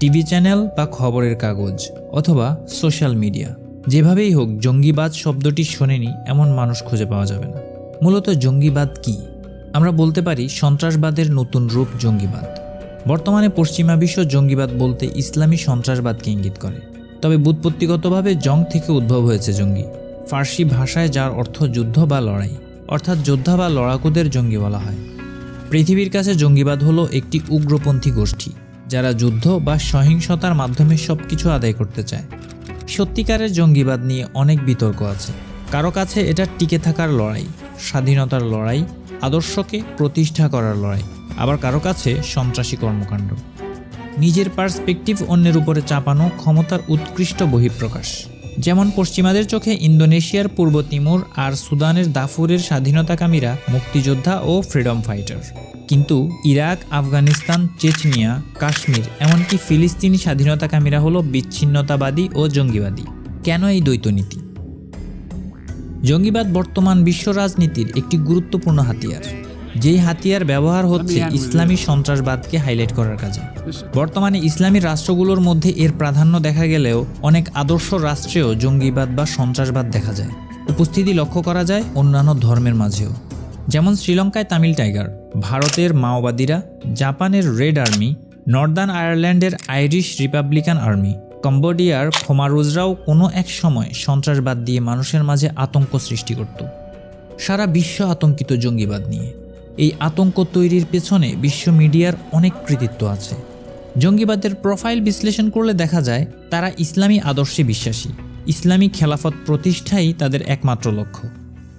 TV channel বা খবরের কাগজ অথবা সোশ্যাল মিডিয়া। যেভাবেই হোক, জঙ্গিবাদ শব্দটি শোনেনি, এমন মানুষ খুঁজে পাওয়া যাবে না। মূলত জঙ্গিবাদ কি? আমরা বলতে পারি সন্ত্রাসবাদের নতুন রূপ জঙ্গিবাদ। বর্তমানে পশ্চিমা বিশ্ব জঙ্গিবাদ বলতে ইসলামী সন্ত্রাসবাদকে ইঙ্গিত করে। তবে বুৎপত্তিগতভাবে জং থেকে উদ্ভব হয়েছে জঙ্গি। ফার্সি ভাষায় যার অর্থ যুদ্ধ বা লড়াই, অর্থাৎ যোদ্ধা বা লড়াকুদের জঙ্গি বলা হয়। পৃথিবীর কাছে জঙ্গিবাদ হলো একটি উগ্রপন্থী গোষ্ঠী। যারা যুদ্ধ বা সহিংসতার মাধ্যমে সব কিছু আদায় করতে চায়। সত্যিকারের জঙ্গিবাদ নিয়ে অনেক বিতর্ক আছে। কারও কাছে এটা টিকে থাকার লড়াই, স্বাধীনতার লড়াই, আদর্শকে প্রতিষ্ঠা করার লড়াই, আবার কারও কাছে সন্ত্রাসী কর্মকাণ্ড। নিজের পার্সপেক্টিভ অন্যের উপরে চাপানো ক্ষমতার উৎকৃষ্ট বহিঃপ্রকাশ। যেমন পশ্চিমাদের চোখে ইন্দোনেশিয়ার পূর্ব তিমুর আর সুদানের দাফুরের স্বাধীনতাকামীরা মুক্তিযোদ্ধা ও ফ্রিডম ফাইটার। কিন্তু ইরাক, আফগানিস্তান, চেচনিয়া, কাশ্মীর, এমনকি ফিলিস্তিনি স্বাধীনতাকামীরা হলো বিচ্ছিন্নতাবাদী ও জঙ্গিবাদী। কেন এই দ্বৈতনীতি? জঙ্গিবাদ বর্তমান বিশ্ব রাজনীতির একটি গুরুত্বপূর্ণ হাতিয়ার। যেই হাতিয়ার ব্যবহার হচ্ছে ইসলামী সন্ত্রাসবাদকে হাইলাইট করার কাজে। বর্তমানে ইসলামী রাষ্ট্রগুলোর মধ্যে এর প্রাধান্য দেখা গেলেও অনেক আদর্শ রাষ্ট্রেও জঙ্গিবাদ বা সন্ত্রাসবাদ দেখা যায়। উপস্থিতি লক্ষ্য করা যায় অন্যান্য ধর্মের মাঝেও। যেমন শ্রীলঙ্কায় তামিল টাইগার ভারতের মাওবাদীরা জাপানের রেড আর্মি নর্দার্ন আয়ারল্যান্ডের আইরিশ রিপাবলিকান আর্মি কম্বোডিয়ার খোমারুজরাও কোনো এক সময় সন্ত্রাসবাদ দিয়ে মানুষের মাঝে আতঙ্ক সৃষ্টি করত। সারা বিশ্ব আতঙ্কিত জঙ্গিবাদ নিয়ে। এই আতঙ্ক তৈরির পেছনে বিশ্ব মিডিয়ার অনেক কৃতিত্ব আছে। জঙ্গিবাদের প্রোফাইল বিশ্লেষণ করলে দেখা যায়, তারা ইসলামী আদর্শে বিশ্বাসী। ইসলামী খেলাফত প্রতিষ্ঠাই তাদের একমাত্র লক্ষ্য।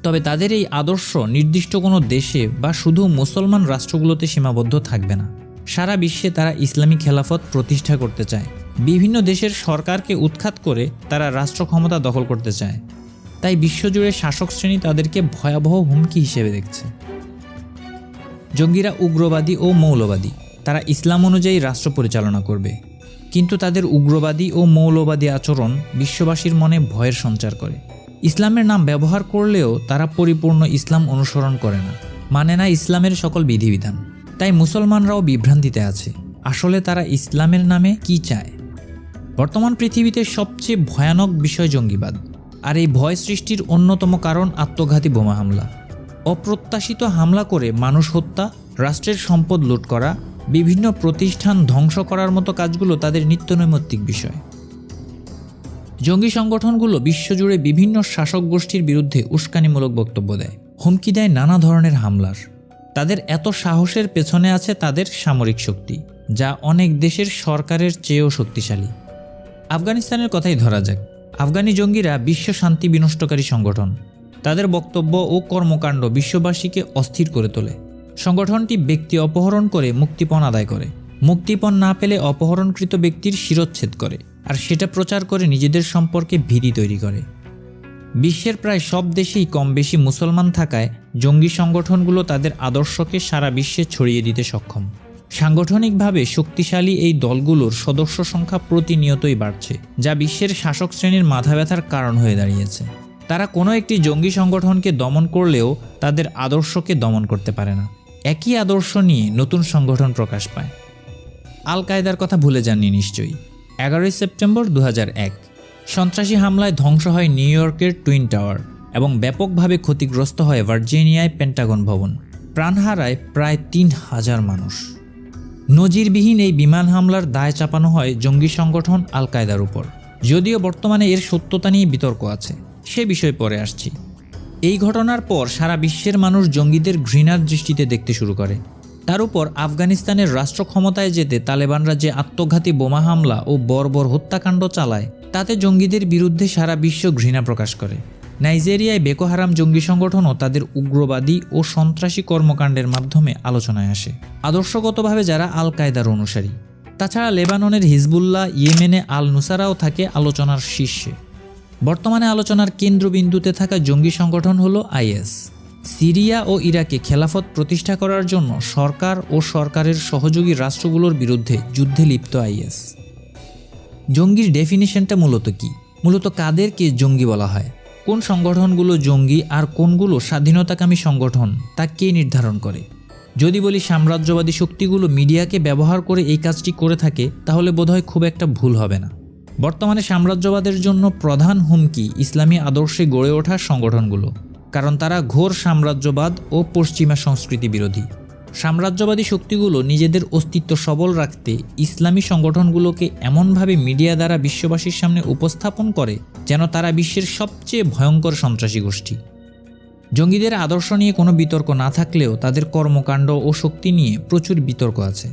তবে তাদের এই আদর্শ নির্দিষ্ট কোনো দেশে বা শুধু মুসলমান রাষ্ট্রগুলোতে সীমাবদ্ধ থাকবে না। সারা বিশ্বে তারা ইসলামী খেলাফত প্রতিষ্ঠা করতে চায়। বিভিন্ন দেশের সরকারকে উৎখাত করে তারা রাষ্ট্র ক্ষমতা দখল করতে চায়। তাই বিশ্বজুড়ে শাসক শ্রেণি তাদেরকে ভয়াবহ হুমকি হিসেবে দেখছে। জঙ্গিরা উগ্রবাদী ও মৌলবাদী। তারা ইসলাম অনুযায়ী রাষ্ট্র পরিচালনা করবে। কিন্তু তাদের উগ্রবাদী ও মৌলবাদী আচরণ বিশ্ববাসীর মনে ভয়ের সঞ্চার করে। ইসলামের নাম ব্যবহার করলেও তারা পরিপূর্ণ ইসলাম অনুসরণ করে না। মানে না ইসলামের সকল বিধিবিধান। তাই মুসলমানরাও বিভ্রান্তিতে আছে। আসলে তারা ইসলামের নামে কি চায়? বর্তমান পৃথিবীতে সবচেয়ে ভয়ানক বিষয় জঙ্গিবাদ। আর এই ভয় সৃষ্টির অন্যতম কারণ আত্মঘাতী বোমা হামলা। অপ্রত্যাশিত হামলা করে মানুষ হত্যা, রাষ্ট্রের সম্পদ লুট করা, বিভিন্ন প্রতিষ্ঠান ধ্বংস করার মতো কাজগুলো তাদের নিত্যনৈমিত্তিক বিষয়। জঙ্গি সংগঠনগুলো বিশ্বজুড়ে বিভিন্ন শাসক গোষ্ঠীর বিরুদ্ধে উস্কানিমূলক বক্তব্য দেয়। হুমকি দেয় নানা ধরনের হামলার। তাদের এত সাহসের পেছনে আছে তাদের সামরিক শক্তি, যা অনেক দেশের সরকারের চেয়েও শক্তিশালী। আফগানিস্তানের কথাই ধরা যাক। আফগানি জঙ্গিরা বিশ্ব শান্তি বিনষ্টকারী সংগঠন। তাদের বক্তব্য ও কর্মকাণ্ড বিশ্ববাসীকে অস্থির করে তোলে। সংগঠনটি ব্যক্তি অপহরণ করে মুক্তিপণ আদায় করে। মুক্তিপণ না পেলে অপহরণকৃত ব্যক্তির শিরচ্ছেদ করে, আর সেটা প্রচার করে নিজেদের সম্পর্কে ভীতি তৈরি করে। বিশ্বের প্রায় সব দেশেই কম বেশি মুসলমান থাকায় জঙ্গি সংগঠনগুলো তাদের আদর্শকে সারা বিশ্বে ছড়িয়ে দিতে সক্ষম। সাংগঠনিকভাবে শক্তিশালী এই দলগুলোর সদস্য সংখ্যা প্রতিনিয়তই বাড়ছে, যা বিশ্বের শাসক শ্রেণির মাথা ব্যথার কারণ হয়ে দাঁড়িয়েছে। তারা কোনো একটি জঙ্গি সংগঠনকে দমন করলেও তাদের আদর্শকে দমন করতে পারে না। একই আদর্শ নিয়ে নতুন সংগঠন প্রকাশ পায়। আল কায়দার কথা ভুলে যাননি নিশ্চয়ই। এগারোই সেপ্টেম্বর দু হাজার এক, সন্ত্রাসী হামলায় ধ্বংস হয় নিউ ইয়র্কের টুইন টাওয়ার এবং ব্যাপকভাবে ক্ষতিগ্রস্ত হয় ভার্জিনিয়ায় পেন্টাগন ভবন। প্রাণ হারায় প্রায় তিন হাজার মানুষ। নজিরবিহীন এই বিমান হামলার দায় চাপানো হয় জঙ্গি সংগঠন আল কায়দার উপর। যদিও বর্তমানে এর সত্যতা নিয়ে বিতর্ক আছে। সে বিষয়ে পরে আসছি। এই ঘটনার পর সারা বিশ্বের মানুষ জঙ্গিদের ঘৃণার দৃষ্টিতে দেখতে শুরু করে। তার উপর আফগানিস্তানের রাষ্ট্র ক্ষমতায় যেতে তালেবানরা যে আত্মঘাতী বোমা হামলা ও বর্বর হত্যাকাণ্ড চালায়, তাতে জঙ্গিদের বিরুদ্ধে সারা বিশ্ব ঘৃণা প্রকাশ করে। নাইজেরিয়ায় বেকোহারাম জঙ্গি সংগঠনও তাদের উগ্রবাদী ও সন্ত্রাসী কর্মকাণ্ডের মাধ্যমে আলোচনায় আসে। আদর্শগতভাবে যারা আল কায়দার অনুসারী। তাছাড়া লেবাননের হিজবুল্লাহ, ইয়েমেনে আল নুসারাও থাকে আলোচনার শীর্ষে। বর্তমানে আলোচনার কেন্দ্রবিন্দুতে থাকা জঙ্গি সংগঠন হল আইএস। সিরিয়া ও ইরাকে খেলাফত প্রতিষ্ঠা করার জন্য সরকার ও সরকারের সহযোগী রাষ্ট্রগুলোর বিরুদ্ধে যুদ্ধে লিপ্ত আইএস। জঙ্গির ডেফিনিশনটা মূলত কি? মূলত কাদেরকে জঙ্গি বলা হয়? কোন সংগঠনগুলো জঙ্গি আর কোনগুলো স্বাধীনতাকামী সংগঠন তা কে নির্ধারণ করে? যদি বলি সাম্রাজ্যবাদী শক্তিগুলো মিডিয়াকে ব্যবহার করে এই কাজটি করে থাকে, তাহলে বোধহয় খুব একটা ভুল হবে না। বর্তমানে সাম্রাজ্যবাদের জন্য প্রধান হুমকি ইসলামী আদর্শে গড়ে ওঠা সংগঠনগুলো, কারণ তারা ঘোর সাম্রাজ্যবাদ ও পশ্চিমা সংস্কৃতি বিরোধী। সাম্রাজ্যবাদী শক্তিগুলো নিজেদের অস্তিত্ব সবল রাখতে ইসলামী সংগঠনগুলোকে এমনভাবে মিডিয়া দ্বারা বিশ্ববাসীর সামনে উপস্থাপন করে যেন তারা বিশ্বের সবচেয়ে ভয়ঙ্কর সন্ত্রাসী গোষ্ঠী। জঙ্গিদের আদর্শ নিয়ে কোনো বিতর্ক না থাকলেও তাদের কর্মকাণ্ড ও শক্তি নিয়ে প্রচুর বিতর্ক আছে।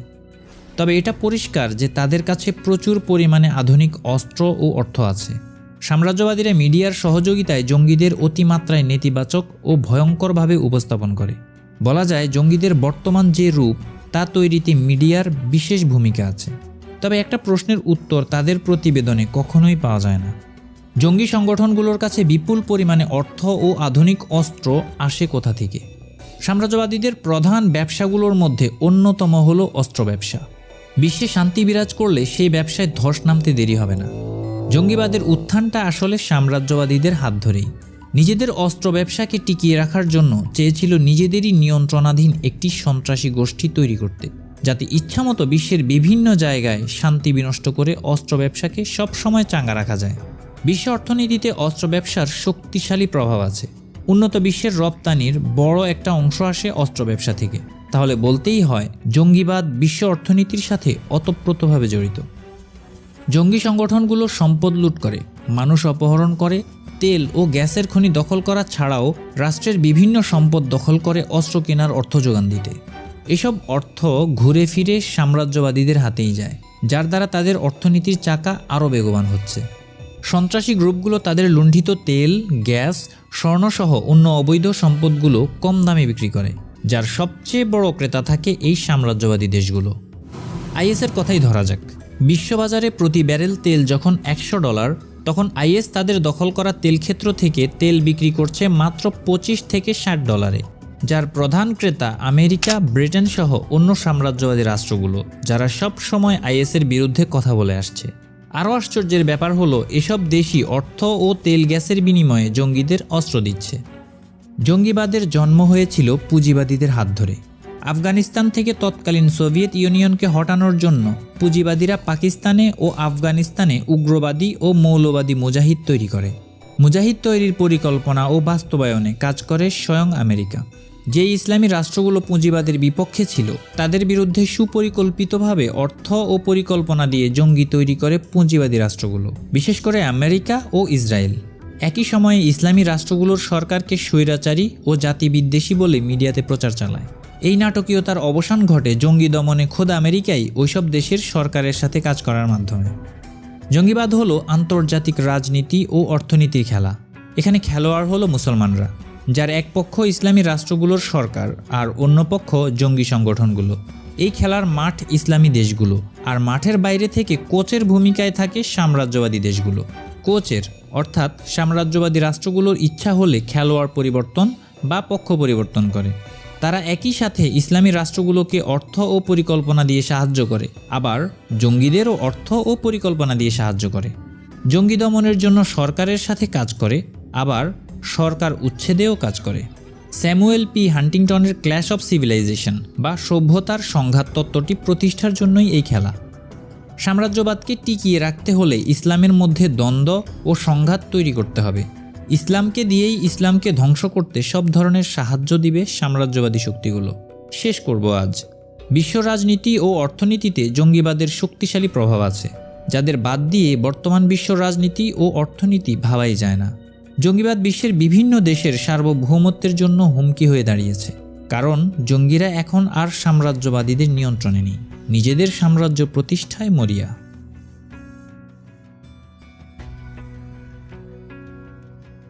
তবে এটা পরিষ্কার যে তাদের কাছে প্রচুর পরিমাণে আধুনিক অস্ত্র ও অর্থ আছে। সাম্রাজ্যবাদীরা মিডিয়ার সহযোগিতায় জঙ্গিদের অতিমাত্রায় নেতিবাচক ও ভয়ঙ্করভাবে উপস্থাপন করে। বলা যায়, জঙ্গিদের বর্তমান যে রূপ, তা তৈরিতে মিডিয়ার বিশেষ ভূমিকা আছে। তবে একটা প্রশ্নের উত্তর তাদের প্রতিবেদনে কখনোই পাওয়া যায় না। জঙ্গি সংগঠনগুলোর কাছে বিপুল পরিমাণে অর্থ ও আধুনিক অস্ত্র আসে কোথা থেকে? সাম্রাজ্যবাদীদের প্রধান ব্যবসাগুলোর মধ্যে অন্যতম হলো অস্ত্র ব্যবসা। বিশ্বে শান্তি বিরাজ করলে সেই ব্যবসায় ধস নামতে দেরি হবে না। জঙ্গিবাদের উত্থানটা আসলে সাম্রাজ্যবাদীদের হাত ধরেই। নিজেদের অস্ত্র ব্যবসাকে টিকিয়ে রাখার জন্য চেয়েছিল নিজেদেরই নিয়ন্ত্রণাধীন একটি সন্ত্রাসী গোষ্ঠী তৈরি করতে, যাতে ইচ্ছামতো বিশ্বের বিভিন্ন জায়গায় শান্তি বিনষ্ট করে অস্ত্র ব্যবসাকে সবসময় চাঙ্গা রাখা যায়। বিশ্ব অর্থনীতিতে অস্ত্র ব্যবসার শক্তিশালী প্রভাব আছে। উন্নত বিশ্বের রপ্তানির বড় একটা অংশ আসে অস্ত্র ব্যবসা থেকে। তাহলে বলতেই হয়, জঙ্গিবাদ বিশ্ব অর্থনীতির সাথে অতপ্রতভাবে জড়িত। জঙ্গি সংগঠনগুলো সম্পদ লুট করে, মানুষ অপহরণ করে, তেল ও গ্যাসের খনি দখল করা ছাড়াও রাষ্ট্রের বিভিন্ন সম্পদ দখল করে অস্ত্র কেনার অর্থ যোগান দিতে। এসব অর্থ ঘুরে ফিরে সাম্রাজ্যবাদীদের হাতেই যায়, যার দ্বারা তাদের অর্থনীতির চাকা আরও বেগবান হচ্ছে। সন্ত্রাসী গ্রুপগুলো তাদের লুণ্ঠিত তেল, গ্যাস, স্বর্ণসহ অন্য অবৈধ সম্পদগুলো কম দামে বিক্রি করে, যার সবচেয়ে বড় ক্রেতা থাকে এই সাম্রাজ্যবাদী দেশগুলো। আইএসের কথাই ধরা যাক। বিশ্ববাজারে প্রতি ব্যারেল তেল যখন একশো ডলার, তখন আইএস তাদের দখল করা তেলক্ষেত্র থেকে তেল বিক্রি করছে মাত্র পঁচিশ থেকে ষাট ডলারে, যার প্রধান ক্রেতা আমেরিকা, ব্রিটেন সহ অন্য সাম্রাজ্যবাদী রাষ্ট্রগুলো, যারা সব সময় আইএসের বিরুদ্ধে কথা বলে আসছে। আরও আশ্চর্যের ব্যাপার হলো, এসব দেশই অর্থ ও তেল গ্যাসের বিনিময়ে জঙ্গিদের অস্ত্র দিচ্ছে। জঙ্গিবাদের জন্ম হয়েছিল পুঁজিবাদীদের হাত ধরে। আফগানিস্তান থেকে তৎকালীন সোভিয়েত ইউনিয়নকে হটানোর জন্য পুঁজিবাদীরা পাকিস্তানে ও আফগানিস্তানে উগ্রবাদী ও মৌলবাদী মুজাহিদ তৈরি করে। মুজাহিদ তৈরির পরিকল্পনা ও বাস্তবায়নে কাজ করে স্বয়ং আমেরিকা। যে ইসলামী রাষ্ট্রগুলো পুঁজিবাদের বিপক্ষে ছিল, তাদের বিরুদ্ধে সুপরিকল্পিতভাবে অর্থ ও পরিকল্পনা দিয়ে জঙ্গি তৈরি করে পুঁজিবাদী রাষ্ট্রগুলো, বিশেষ করে আমেরিকা ও ইসরায়েল। একই সময়ে ইসলামী রাষ্ট্রগুলোর সরকারকে স্বৈরাচারী ও জাতিবিদ্বেষী বলে মিডিয়াতে প্রচার চালায়। এই নাটকীয়তার অবসান ঘটে জঙ্গি দমনে খোদ আমেরিকাই ওইসব দেশের সরকারের সাথে কাজ করার মাধ্যমে। জঙ্গিবাদ হলো আন্তর্জাতিক রাজনীতি ও অর্থনীতির খেলা। এখানে খেলোয়াড় হলো মুসলমানরা। যার এক পক্ষ ইসলামী রাষ্ট্রগুলোর সরকার আর অন্য পক্ষ জঙ্গি সংগঠনগুলো। এই খেলার মাঠ ইসলামী দেশগুলো আর মাঠের বাইরে থেকে কোচের ভূমিকায় থাকে সাম্রাজ্যবাদী দেশগুলো। কোচের, অর্থাৎ সাম্রাজ্যবাদী রাষ্ট্রগুলোর ইচ্ছা হলে খেলোয়াড় পরিবর্তন বা পক্ষ পরিবর্তন করে। তারা একই সাথে ইসলামী রাষ্ট্রগুলোকে অর্থ ও পরিকল্পনা দিয়ে সাহায্য করে, আবার জঙ্গিদেরও অর্থ ও পরিকল্পনা দিয়ে সাহায্য করে। জঙ্গি দমনের জন্য সরকারের সাথে কাজ করে, আবার সরকার উচ্ছেদেও কাজ করে। Samuel P. হান্টিংটনের clash of civilisation বা সভ্যতার সংঘাত তত্ত্বটি প্রতিষ্ঠার জন্যই এই খেলা। সাম্রাজ্যবাদকে টিকিয়ে রাখতে হলে ইসলামের মধ্যে দ্বন্দ্ব ও সংঘাত তৈরি করতে হবে। ইসলামকে দিয়েই ইসলামকে ধ্বংস করতে সব ধরনের সাহায্য দিবে সাম্রাজ্যবাদী শক্তিগুলো। শেষ করব আজ। বিশ্ব রাজনীতি ও অর্থনীতিতে জঙ্গিবাদের শক্তিশালী প্রভাব আছে, যাদের বাদ দিয়ে বর্তমান বিশ্ব রাজনীতি ও অর্থনীতি ভাবাই যায় না। জঙ্গিবাদ বিশ্বের বিভিন্ন দেশের সার্বভৌমত্বের জন্য হুমকি হয়ে দাঁড়িয়েছে। কারণ জঙ্গিরা এখন আর সাম্রাজ্যবাদীদের নিয়ন্ত্রণে নেই। নিজেদের সাম্রাজ্য প্রতিষ্ঠায় মরিয়া।